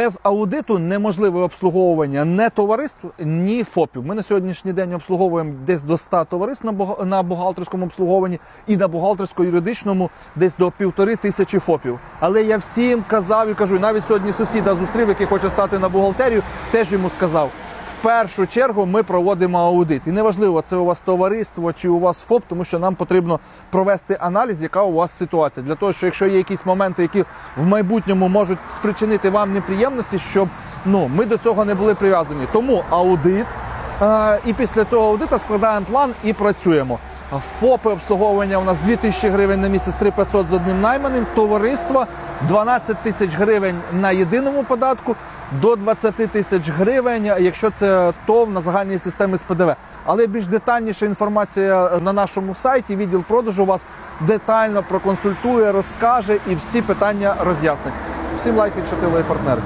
Без аудиту неможливе обслуговування не товариств, ні ФОПів. Ми на сьогоднішній день обслуговуємо десь до 100 товариств на бухг- на бухгалтерському обслуговуванні і на бухгалтерсько-юридичному десь до півтори тисячі ФОПів. Але я всім казав і кажу, навіть сьогодні сусіда зустрів, який хоче стати на бухгалтерію, теж йому сказав. Першу чергу ми проводимо аудит. І неважливо, це у вас товариство чи у вас ФОП, тому що нам потрібно провести аналіз, яка у вас ситуація. Для того, що якщо є якісь моменти, які в майбутньому можуть спричинити вам неприємності, щоб ну, ми до цього не були прив'язані. Тому аудит. Е, і після цього аудита складаємо план і працюємо. ФОПи обслуговування у нас 2000 гривень на місяць, 3500 з одним найманим. Товариство 12 тисяч гривень на єдиному податку, до 20 тисяч гривень, якщо це ТОВ на загальній системі з ПДВ. Але більш детальніша інформація на нашому сайті. Відділ продажу вас детально проконсультує, розкаже і всі питання роз'яснить. Всім лайк від партнери.